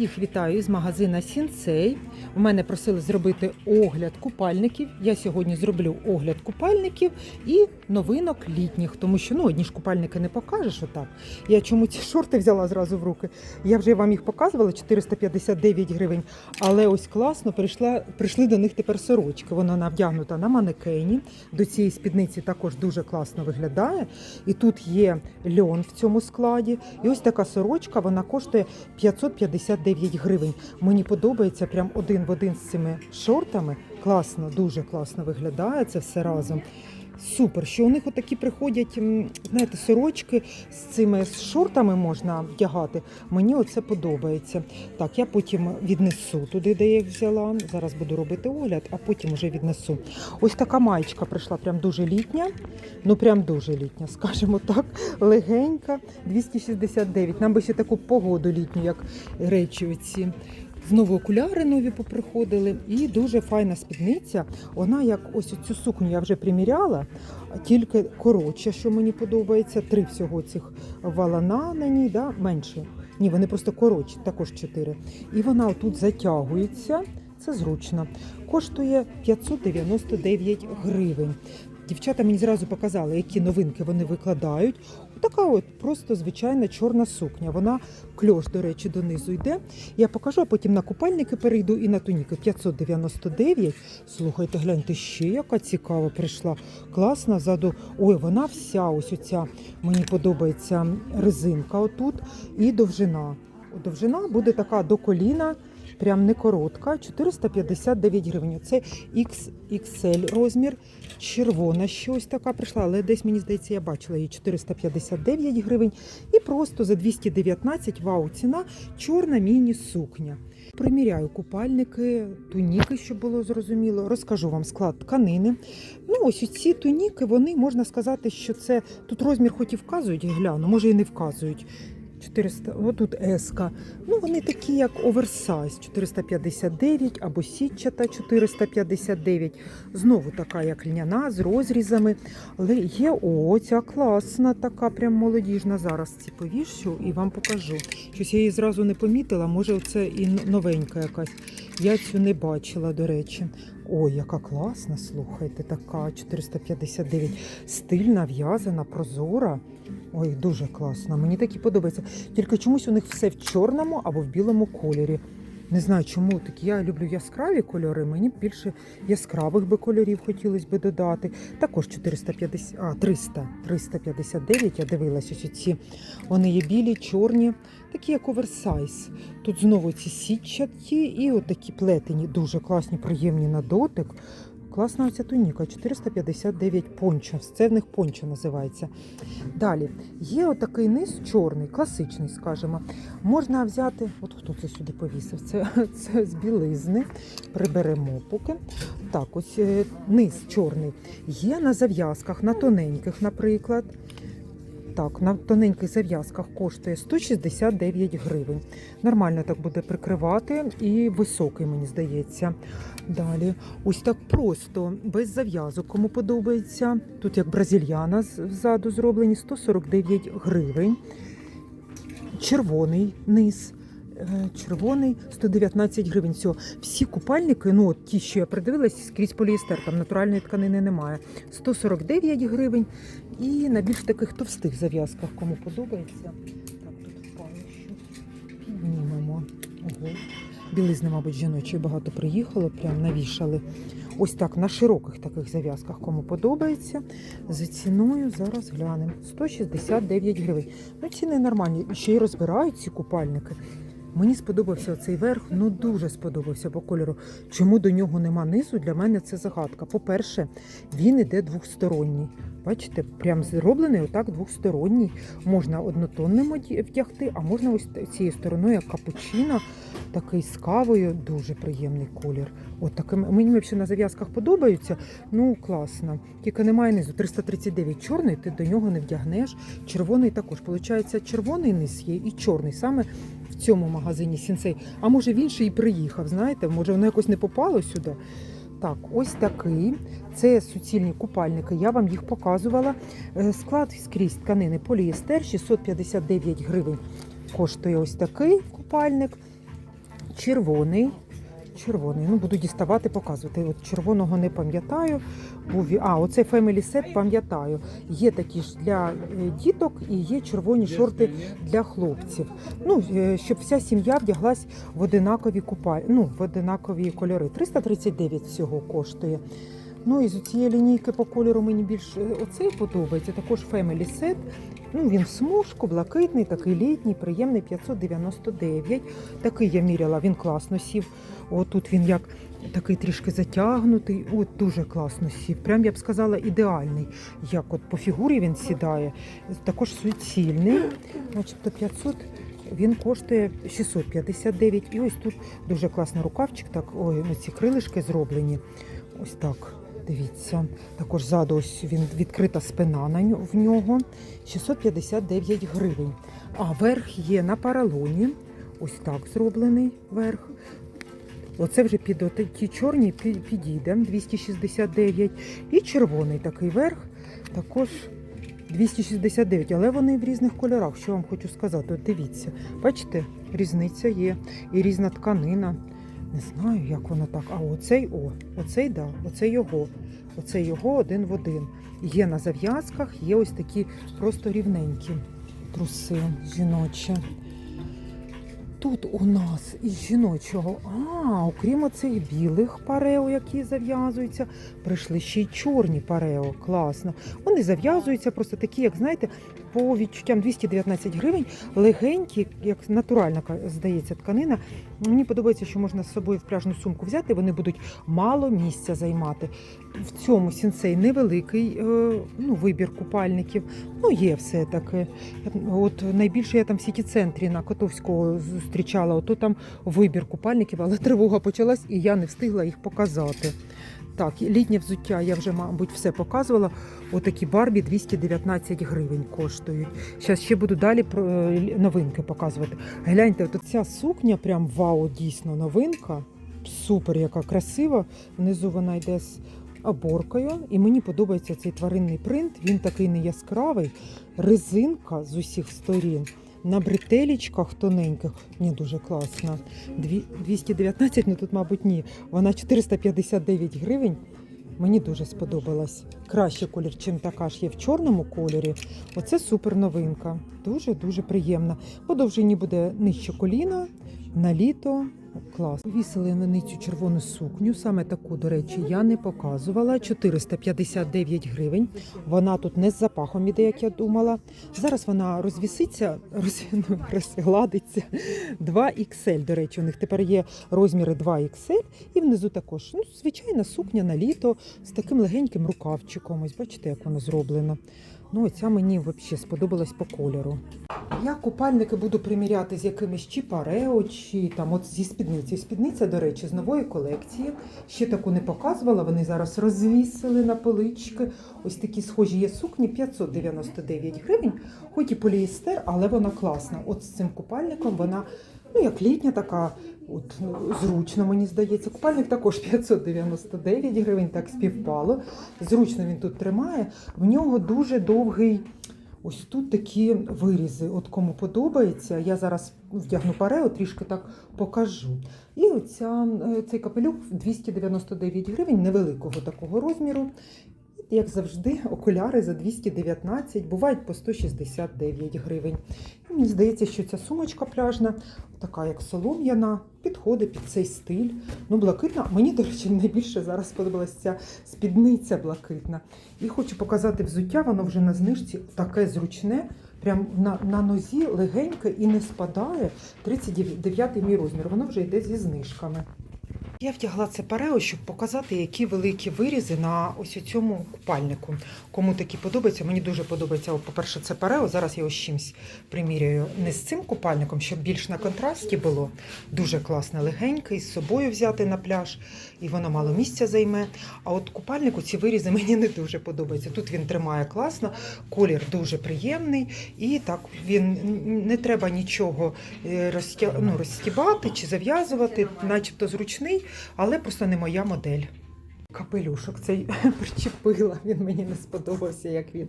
Всіх вітаю з магазина Сінцей. У мене просили зробити огляд купальників. Я сьогодні зроблю огляд купальників і новинок літніх, тому що ну одні ж купальники не покажеш отак. Я чому ці шорти взяла зразу в руки. Я вже вам їх показувала 459 гривень. Але ось класно прийшла, прийшли до них тепер сорочки. Вона навдягнута на манекені. До цієї спідниці також дуже класно виглядає. І тут є льон в цьому складі. І ось така сорочка, вона коштує 559 гривень. Мені подобається прям один в один з цими шортами. Класно, дуже класно виглядає це все разом. Супер, що у них отакі приходять, знаєте, сорочки з цими шортами можна вдягати. Мені оце подобається. Так, я потім віднесу туди, де я їх взяла. Зараз буду робити огляд, а потім вже віднесу. Ось така маєчка прийшла, прям дуже літня. Ну прям дуже літня, скажімо так, легенька, 269. Нам би ще таку погоду літню, як речі оці. Знову окуляри нові поприходили, і дуже файна спідниця. Вона як ось цю сукню я вже приміряла, тільки коротша, що мені подобається. Три всього цих валана на ній, да? менше. Ні, вони просто коротші, також чотири. І вона тут затягується. Це зручно. Коштує 599 гривень. Дівчата мені зразу показали, які новинки вони викладають. Така от просто звичайна чорна сукня. Вона кльош, до речі, донизу йде. Я покажу, а потім на купальники перейду і на туніки. 599. Слухайте, гляньте, ще яка цікава прийшла. Класна ззаду. Ой, вона вся ось оця. Мені подобається резинка отут і довжина. Довжина буде така до коліна. Прям не коротка, 459 гривень. Це XXL розмір. Червона щось така прийшла, але десь мені здається, я бачила її 459 гривень. І просто за 219 вау ціна чорна міні-сукня. Приміряю купальники, туніки, щоб було зрозуміло. Розкажу вам склад тканини. Ну, ось ці туніки, вони можна сказати, що це тут розмір, хоч і вказують, гляну, може і не вказують. 400, отут еска. Ну, вони такі, як оверсайз 459 або сітчата 459. Знову така, як льняна, з розрізами. Але є о, ця класна, така прям молодіжна. Зараз ці повішу і вам покажу. Щось я її зразу не помітила, може, це і новенька якась. Я цю не бачила, до речі. Ой, яка класна, слухайте, така 459. Стильна, в'язана, прозора. Ой, дуже класно. Мені такі подобається. Тільки чомусь у них все в чорному або в білому кольорі. Не знаю, чому такі. Я люблю яскраві кольори. Мені більше яскравих би кольорів хотілося би додати. Також 450, а 300, 359, Я дивилась ось ці. Вони є білі, чорні, такі як оверсайз. Тут знову ці сітчаті і такі плетені, дуже класні, приємні на дотик. Класна оця туніка, 459 пончо. Це в них пончо називається. Далі є отакий низ чорний, класичний, скажімо. Можна взяти, от хто це сюди повісив? Це, це з білизни. Приберемо поки. Так, ось е, низ чорний. Є на зав'язках, на тоненьких, наприклад. Так, на тоненьких зав'язках коштує 169 гривень. Нормально так буде прикривати і високий, мені здається. Далі, ось так просто, без зав'язок, кому подобається. Тут як бразильяна ззаду зроблені 149 гривень. Червоний низ. е, Червоний 119 гривень. Все. Всі купальники, ну от ті, що я придивилась, скрізь поліестер, там натуральної тканини немає. 149 гривень. І на більш таких товстих зав'язках, кому подобається. Так, тут впало. Піднімемо. Ого. Білизни, мабуть, жіночої багато приїхало, прям навішали. Ось так на широких таких зав'язках, кому подобається. За ціною зараз глянемо. 169 гривень. Ну, ціни нормальні. Ще й розбирають ці купальники. Мені сподобався цей верх, ну дуже сподобався по кольору. Чому до нього нема низу? Для мене це загадка. По-перше, він іде двохсторонній. Бачите, прям зроблений отак двохсторонній. Можна однотонним вдягти, а можна ось цією стороною, як капучино, такий з кавою, дуже приємний колір. От таким мені взагалі на зав'язках подобаються. Ну класно. Тільки немає низу. 339 чорний, ти до нього не вдягнеш. Червоний також. Получається, червоний низ є і чорний саме в цьому магазині Сінсей. А може він ще і приїхав, знаєте, може воно якось не попало сюди. Так, ось такий. Це суцільні купальники. Я вам їх показувала. Е, Склад скрізь тканини поліестер 659 гривень. Коштує ось такий купальник. червоний. Червоний. Ну, буду діставати, показувати. От червоного не пам'ятаю. А, оцей Family Set пам'ятаю. Є такі ж для е, діток і є червоні шорти для хлопців. Ну, е, щоб вся сім'я вдяглась в одинакові купаль... ну, в одинакові кольори. 339 всього коштує. Ну і з цієї лінійки по кольору мені більш е, оцей подобається. Також Family Set. Ну, він в смужку, блакитний, такий літній, приємний 599. Такий я міряла, він класно сів. Отут він як такий трішки затягнутий. От дуже класно сів. Прям я б сказала, ідеальний. Як от по фігурі він сідає. Також суцільний, начебто 500. Він коштує 659. І ось тут дуже класний рукавчик. Так, ой, ці крилишки зроблені. Ось так. Дивіться, також ззаду ось він відкрита спина на ню- в нього 659 гривень. А верх є на паралоні. Ось так зроблений верх. Оце вже під ті чорні підійде 269. І червоний такий верх також 269, але вони в різних кольорах. Що вам хочу сказати? От дивіться, бачите, різниця є і різна тканина. Не знаю, як воно так. А оцей о, оцей да, оцей його. Оцей його один в один. Є на зав'язках, є ось такі просто рівненькі труси жіночі. Тут у нас із жіночого, а окрім оцих білих парео, які зав'язуються, прийшли ще й чорні парео. Класно. Вони зав'язуються просто такі, як знаєте, по відчуттям 219 гривень, легенькі, як натуральна здається тканина. Мені подобається, що можна з собою в пляжну сумку взяти, вони будуть мало місця займати. В цьому сінцей невеликий е, ну, вибір купальників. Ну, є все таке. От найбільше я там в сіті центрі на Котовського зустрічала. Ото там вибір купальників, але тривога почалась, і я не встигла їх показати. Так, літнє взуття я вже, мабуть, все показувала. Отакі Барбі 219 гривень коштують. Зараз ще буду далі е, новинки показувати. Гляньте, от ця сукня, прям вау, дійсно новинка. Супер, яка красива. Внизу вона йде з оборкою. І мені подобається цей тваринний принт. Він такий не яскравий, резинка з усіх сторін. На бретелічках тоненьких. Ні, дуже класна. Дві- 219, ну тут, мабуть, ні. Вона 459 гривень. Мені дуже сподобалась. Краще колір, чим така ж є в чорному кольорі. Оце супер новинка. Дуже-дуже приємна. По довжині буде нижче коліна, на літо. Клас. Вісили мені цю червону сукню. Саме таку, до речі, я не показувала. 459 гривень. Вона тут не з запахом іде, як я думала. Зараз вона розвіситься, роз, ну, розгладиться. 2XL, до речі, у них тепер є розміри 2XL. І внизу також ну, звичайна сукня на літо з таким легеньким рукавчиком. Ось бачите, як воно зроблено. Ну, ця мені взагалі сподобалась по кольору. Я купальники буду приміряти з якимись чи парео, чи там от зі спідниці. Спідниця, до речі, з нової колекції. Ще таку не показувала. Вони зараз розвісили на полички. Ось такі схожі є сукні 599 гривень, хоч і поліестер, але вона класна. От з цим купальником вона. Ну, як літня така, от, ну, зручно, мені здається. Купальник також 599 гривень, так співпало. Зручно він тут тримає. В нього дуже довгий. Ось тут такі вирізи. От кому подобається, я зараз вдягну парео, трішки так покажу. І оця, е, цей капелюх 299 гривень, невеликого такого розміру. Як завжди, окуляри за 219, бувають по 169 гривень. І мені здається, що ця сумочка пляжна, така як солом'яна, підходить під цей стиль. Ну, блакитна. Мені, до речі, найбільше зараз сподобалася ця спідниця блакитна. І хочу показати взуття, воно вже на знижці таке зручне. Прям на, на нозі легеньке і не спадає. 39 мій розмір. Воно вже йде зі знижками. Я вдягла це парео, щоб показати, які великі вирізи на ось у цьому купальнику. Кому такі подобаються, мені дуже подобається. По-перше, це парео. Зараз я ось чимсь приміряю не з цим купальником, щоб більш на контрасті було. Дуже класне, легеньке, і з собою взяти на пляж, і воно мало місця займе. А от купальнику ці вирізи мені не дуже подобаються. Тут він тримає класно, колір дуже приємний, і так він не треба нічого е, розтя... ну, розстібати чи зав'язувати, начебто зручний, але просто не моя модель. Капелюшок цей причепила, він мені не сподобався, як він.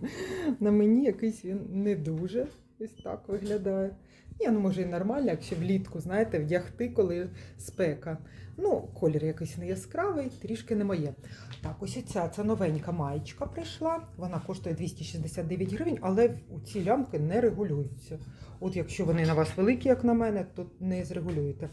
На мені якийсь він не дуже. Ось так виглядає. Ні, ну може і нормально, якщо влітку, знаєте, вдягти, коли спека. Ну, колір якийсь не яскравий, трішки не моє. Так, ось ця це новенька маєчка прийшла. Вона коштує 269 гривень, але у ці лямки не регулюються. От якщо вони на вас великі, як на мене, то не зрегулюєте.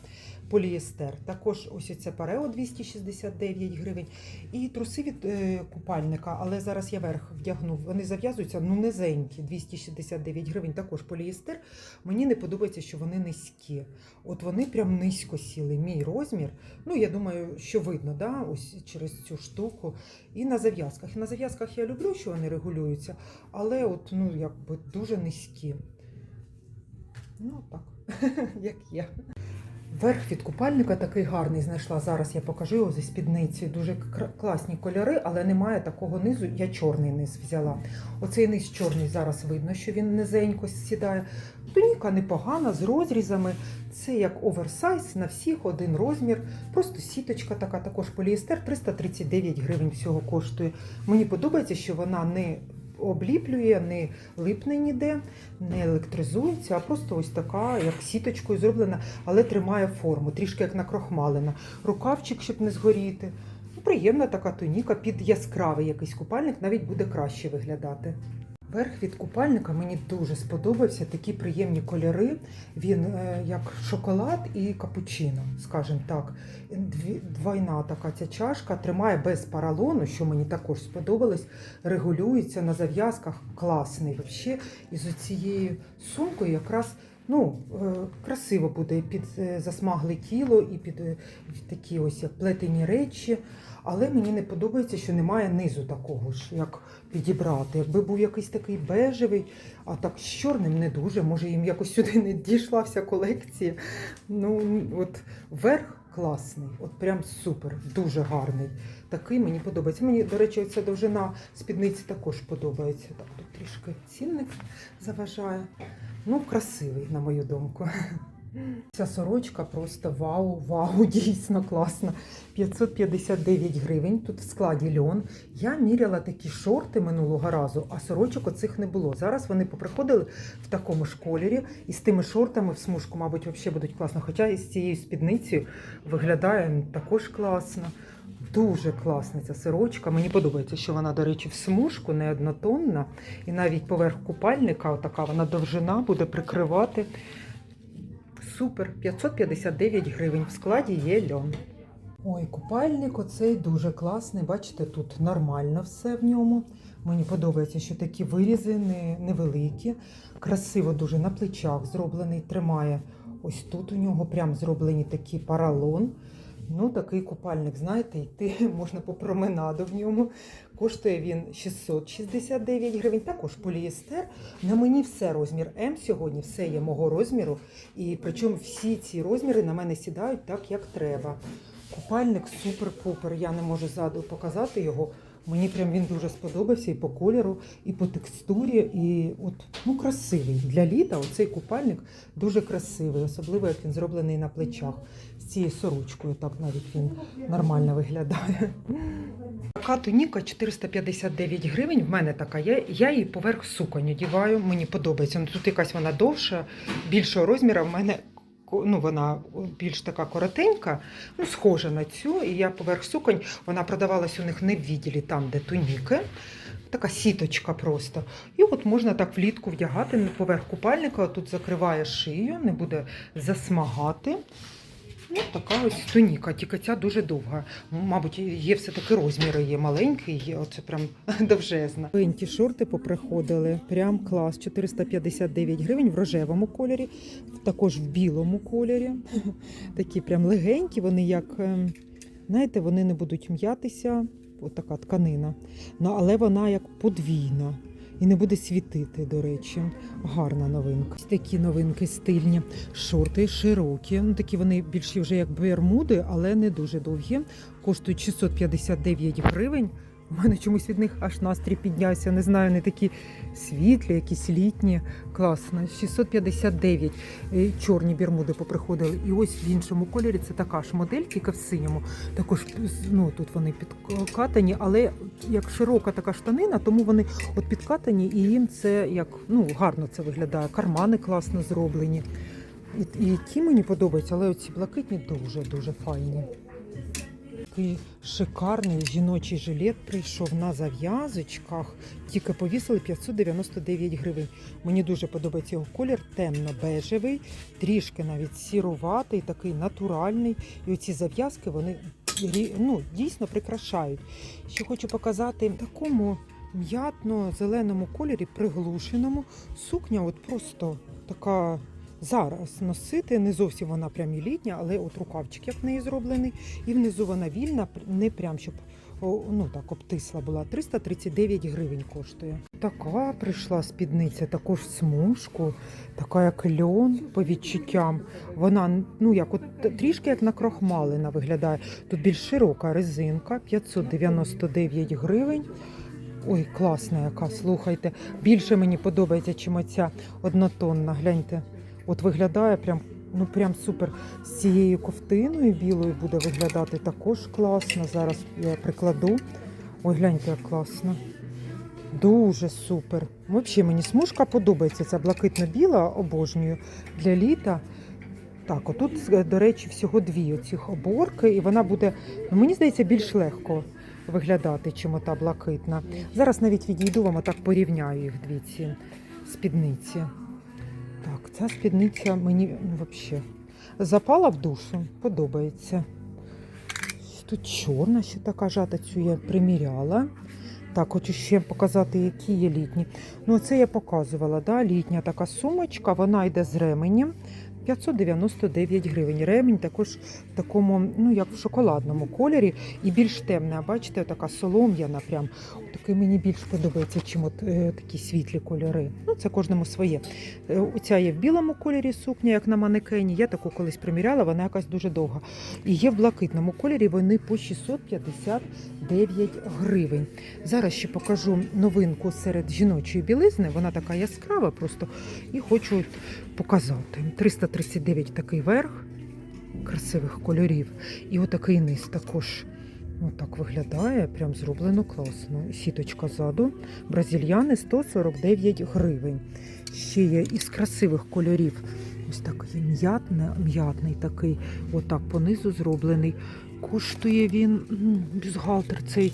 Полієстер. Також ось це парео 269 гривень. І труси від е, купальника, але зараз я верх вдягну. Вони зав'язуються ну низенькі, 269 гривень. Також полієстер. Мені не подобається, що вони низькі. От вони прям низько сіли. Мій розмір. Ну я думаю, що видно, да? ось через цю штуку. І на зав'язках. На зав'язках я люблю, що вони регулюються, але от ну якби дуже низькі. Ну так, як я. Верх від купальника такий гарний знайшла. Зараз я покажу його зі спідницею. Дуже класні кольори, але немає такого низу. Я чорний низ взяла. Оцей низ чорний зараз видно, що він низенько сідає. Туніка непогана, з розрізами. Це як оверсайз на всіх один розмір. Просто сіточка така, також поліестер 339 гривень всього коштує. Мені подобається, що вона не обліплює, не липне ніде, не електризується, а просто ось така, як сіточкою зроблена, але тримає форму, трішки як накрохмалена. Рукавчик, щоб не згоріти. Ну, приємна така туніка під яскравий якийсь купальник, навіть буде краще виглядати. Верх від купальника мені дуже сподобався. Такі приємні кольори. Він е, як шоколад і капучино, скажімо так. Двойна така ця чашка тримає без паралону, що мені також сподобалось. Регулюється на зав'язках класний. Взагалі, і з цією сумкою якраз ну, е, красиво буде під е, засмагле тіло і під такі ось як плетені речі. Але мені не подобається, що немає низу такого ж, як підібрати. Якби був якийсь такий бежевий, а так з чорним не дуже. Може, їм якось сюди не дійшла вся колекція. Ну, от верх класний, от прям супер, дуже гарний. Такий мені подобається. Мені, до речі, ця довжина спідниці також подобається. Так, тут трішки цінник заважає. Ну, красивий, на мою думку. Ця сорочка просто вау, вау, дійсно класна. 559 гривень. Тут в складі льон. Я міряла такі шорти минулого разу, а сорочок оцих не було. Зараз вони поприходили в такому ж кольорі і з тими шортами в смужку, мабуть, взагалі будуть класно. Хоча і з цією спідницею виглядає також класно. Дуже класна ця сорочка. Мені подобається, що вона, до речі, в смужку не однотонна. І навіть поверх купальника, отака вона довжина буде прикривати. Супер, 559 гривень. В складі є льон. Ой, купальник оцей дуже класний. Бачите, тут нормально все в ньому. Мені подобається, що такі вирізи не, невеликі. Красиво дуже на плечах зроблений. Тримає ось тут у нього прям зроблені такі паралон. Ну, такий купальник, знаєте, йти можна по променаду в ньому. Коштує він 669 гривень. Також полієстер. На мені все розмір М сьогодні, все є мого розміру. І причому всі ці розміри на мене сідають так, як треба. Купальник супер-пупер. Я не можу ззаду показати його. Мені прям він дуже сподобався і по кольору, і по текстурі, і от ну красивий. Для літа оцей купальник дуже красивий, особливо як він зроблений на плечах. З цією сорочкою так навіть він нормально виглядає. Така туніка 459 гривень. В мене така є. Я її поверх суконь одіваю. Мені подобається. Ну, тут якась вона довша, більшого розміру. В мене ну, вона більш така коротенька, ну, схожа на цю. І я поверх суконь, вона продавалась у них не в відділі, там, де туніки. Така сіточка просто. І от можна так влітку вдягати поверх купальника. Тут закриває шию, не буде засмагати. Ну, така ось туніка, тільки ця дуже довга. Мабуть, є все-таки розміри, є маленький, є оце прям довжезна. Пенті шорти поприходили, прям клас. 459 гривень в рожевому кольорі, також в білому кольорі. Такі прям легенькі, вони як, ем, знаєте, вони не будуть м'ятися. Ось така тканина. Ну, але вона як подвійна. І не буде світити, до речі. Гарна новинка. Ось такі новинки стильні. Шорти широкі. Ну, такі вони більші вже як бермуди, але не дуже довгі. Коштують 659 гривень. У мене чомусь від них аж настрій піднявся. Не знаю, не такі світлі, якісь літні. Класно. 659 Е, чорні бермуди поприходили. І ось в іншому кольорі це така ж модель, тільки в синьому. Також ну, тут вони підкатані, але як широка така штанина, тому вони от підкатані, і їм це як ну гарно це виглядає. Кармани класно зроблені. І, і ті мені подобаються, але оці блакитні дуже-дуже файні. Такий шикарний жіночий жилет прийшов на зав'язочках. Тільки повісили 599 гривень. Мені дуже подобається його колір, темно-бежевий, трішки навіть сіруватий, такий натуральний. І оці зав'язки вони ну, дійсно прикрашають. Ще хочу показати такому м'ятно-зеленому кольорі, приглушеному. Сукня от просто така зараз носити. Не зовсім вона прям і літня, але от рукавчик як в неї зроблений. І внизу вона вільна, не прям щоб ну так обтисла була. 339 гривень коштує. Така прийшла спідниця, також смужку, така як льон по відчуттям. Вона ну як от трішки як накрохмалена виглядає. Тут більш широка резинка, 599 гривень. Ой, класна яка, слухайте. Більше мені подобається, чим оця однотонна. Гляньте, от виглядає прям, ну прям супер. З цією ковтиною білою буде виглядати також класно. Зараз я прикладу. Ой, гляньте, як класно. Дуже супер. Взагалі мені смужка подобається. Ця блакитно-біла обожнюю для літа. Так, отут, до речі, всього дві оцих оборки, і вона буде, ну, мені здається, більш легко виглядати, чим ота блакитна. Зараз навіть відійду вам, отак порівняю їх дві ці спідниці. Так, ця спідниця мені взагалі запала в душу, подобається. Тут чорна ще така жата, цю я приміряла. Так, хочу ще показати, які є літні. Ну, це я показувала, да? літня така сумочка, вона йде з ременем. 599 гривень. Ремінь також в такому, ну як в шоколадному кольорі і більш темна. Бачите, така солом'яна. Прям такий мені більш подобається, чим от е, такі світлі кольори. Ну це кожному своє. Е, Оця є в білому кольорі сукня, як на манекені. Я таку колись приміряла, вона якась дуже довга. І є в блакитному кольорі. Вони по 659 гривень. Зараз ще покажу новинку серед жіночої білизни. Вона така яскрава просто і хочу показати. 339 такий верх красивих кольорів. І отакий низ також. Отак виглядає, прям зроблено класно. Сіточка ззаду. Бразильяни 149 гривень. Ще є із красивих кольорів. Ось такий м'ятне, м'ятний такий, отак понизу зроблений. Коштує він м, бюстгальтер цей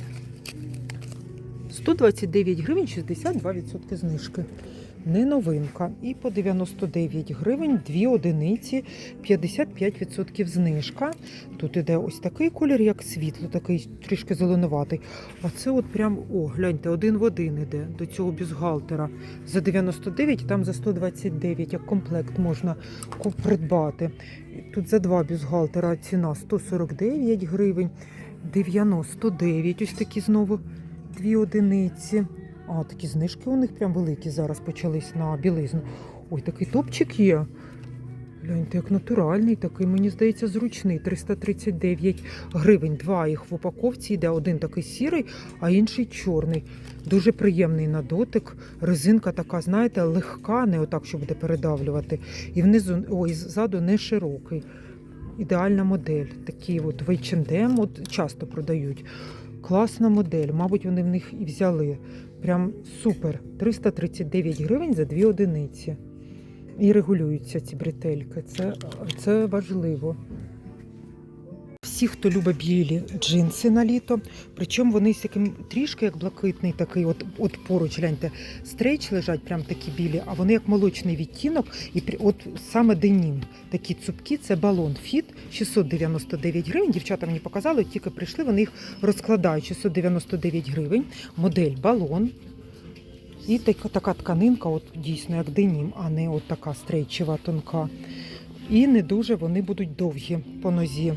129 гривень 62% знижки. Не новинка. І по 99 гривень дві одиниці, 55% знижка. Тут іде ось такий колір, як світло, такий трішки зеленуватий. А це от прям, о, гляньте, один в один іде до цього бюстгальтера. За 99, там за 129, як комплект можна придбати. Тут за два бюстгальтера ціна 149 гривень, 99, ось такі знову дві одиниці. А, такі знижки у них прям великі зараз почались на білизну. Ой, такий топчик є. Гляньте, як натуральний, такий, мені здається, зручний. 339 гривень. Два їх в упаковці йде. Один такий сірий, а інший чорний. Дуже приємний на дотик. Резинка така, знаєте, легка, не отак, що буде передавлювати. І внизу, ой, ззаду не широкий. Ідеальна модель. Такі от в H&M от часто продають. Класна модель, мабуть, вони в них і взяли. Прям супер. 339 гривень за дві одиниці. І регулюються ці бретельки. Це, це важливо. Всі, хто любить білі джинси на літо, причому вони з таким трішки як блакитний такий, от, от поруч, гляньте, стрейч лежать прям такі білі, а вони як молочний відтінок, і от саме денім. Такі цупкі, це балон фіт 699 гривень. Дівчата мені показали, тільки прийшли, вони їх розкладають 699 гривень. Модель балон. І така, така тканинка, от дійсно як денім, а не от така стрейчева тонка. І не дуже вони будуть довгі по нозі.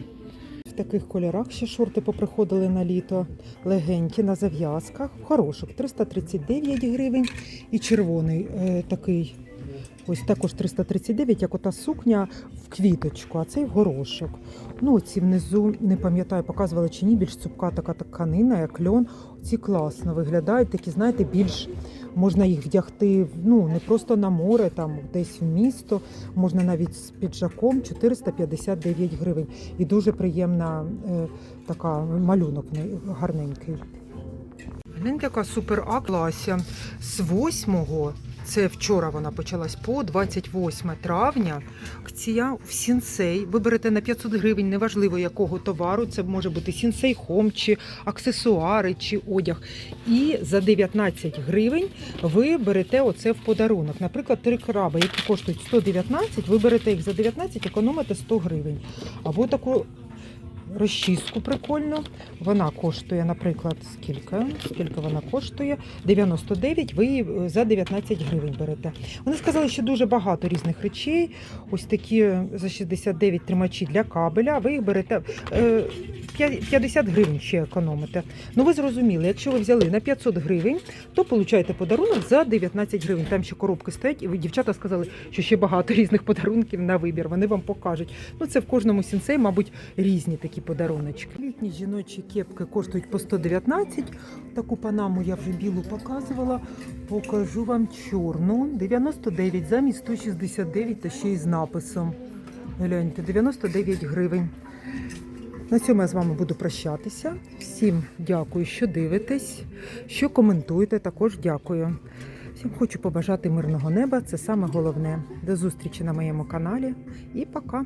Таких кольорах ще шорти поприходили на літо. Легенькі на зав'язках, в хороших 339 гривень. І червоний е, такий. Ось також 339, як ота сукня в квіточку, а цей в горошок. Ну, ці внизу, не пам'ятаю, показували чи ні, більш цупка така тканина, як льон. Ці класно виглядають, такі, знаєте, більш можна їх вдягти ну, не просто на море, там десь в місто, можна навіть з піджаком 459 гривень. І дуже приємна е, така малюнок гарненький. Він така супер А. З 8 Це вчора вона почалась по 28 травня. Акція в сінсей. Ви берете на 500 гривень, неважливо якого товару. Це може бути сінсей хом, чи аксесуари, чи одяг. І за 19 гривень ви берете оце в подарунок. Наприклад, три краби, які коштують 119, ви берете їх за 19, економите 100 гривень. Або таку розчіску прикольну. Вона коштує, наприклад, скільки? Скільки вона коштує? 99, ви е, за 19 гривень берете. Вони сказали, що дуже багато різних речей. Ось такі за 69 тримачі для кабеля. Ви їх берете е, 50 гривень ще економите. Ну ви зрозуміли, якщо ви взяли на 500 гривень, то получаєте подарунок за 19 гривень. Там ще коробки стоять, і ви дівчата сказали, що ще багато різних подарунків на вибір. Вони вам покажуть. Ну це в кожному сінцей, мабуть, різні такі подаруночки. Літні жіночі кепки коштують по 119. Таку панаму я вже білу показувала. Покажу вам чорну. 99 замість 169 та ще й з написом. Гляньте, 99 гривень. На цьому я з вами буду прощатися. Всім дякую, що дивитесь, що коментуєте. Також дякую. Всім хочу побажати мирного неба. Це саме головне. До зустрічі на моєму каналі і пока.